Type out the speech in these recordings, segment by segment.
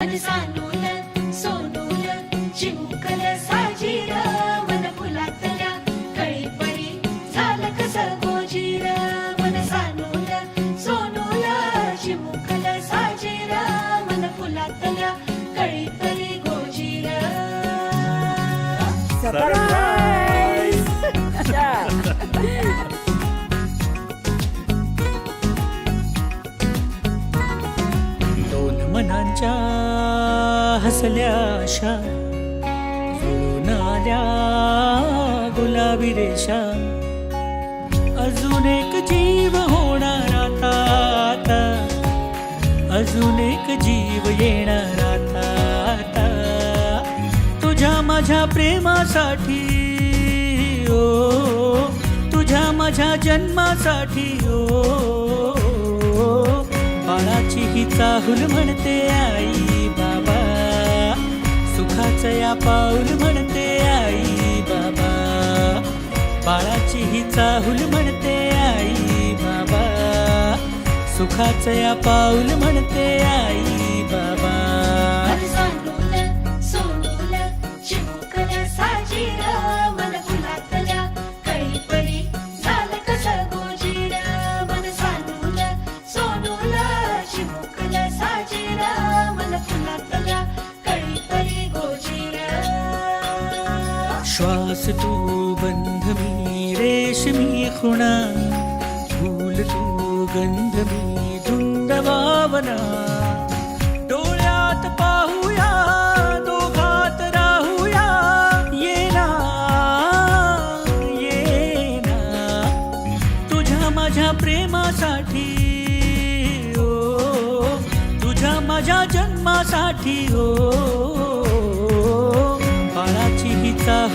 मन सानूल सोनूल चिमुकल साजीर मन फुलातल्या कळीपरी झालं कस गोजीर? मन सानूल सोनूल चिमुकल साजीर मन फुलातल्या कळीपरी गोजीर. सरप्राईज हसल्या आशा जुळून आल्या गुलाबी रेषा. अजून एक जीव होणार आता आता. अजून एक जीव येणार आता आता. तुझ्या माझ्या प्रेमासाठी ओ. तुझ्या माझ्या जन्मासाठी ओ. बाळाची ही चाहुल म्हणते आई बाबा. सुखाचं पाऊल म्हणते आई बाबा. बाळाची ही चाहूल म्हणते आई बाबा. सुखाचं या पाऊल म्हणते आई बाबा. श्वास तू बंध मी रेशमी खुणा फूल तू गंध मी धुंद भावना डोळ्यात पाहूया दोघात राहूया ये ना ये ना तुझ्या माझ्या प्रेमासाठी ओ तुझ्या माझ्या जन्मासाठी हो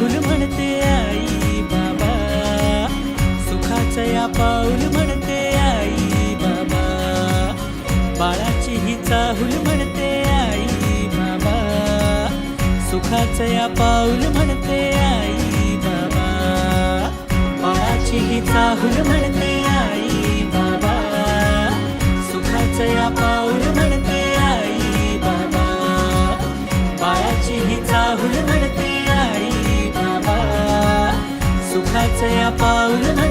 ही म्हणते आई बाबा. सुखाचं या पाऊल म्हणते आई बाबा. बाळाची ही चाहूल म्हणते आई बाबा. सुखाचं या पाऊल म्हणते आई बाबा. बाळाची ही चाहूल म्हणते kimse yapağına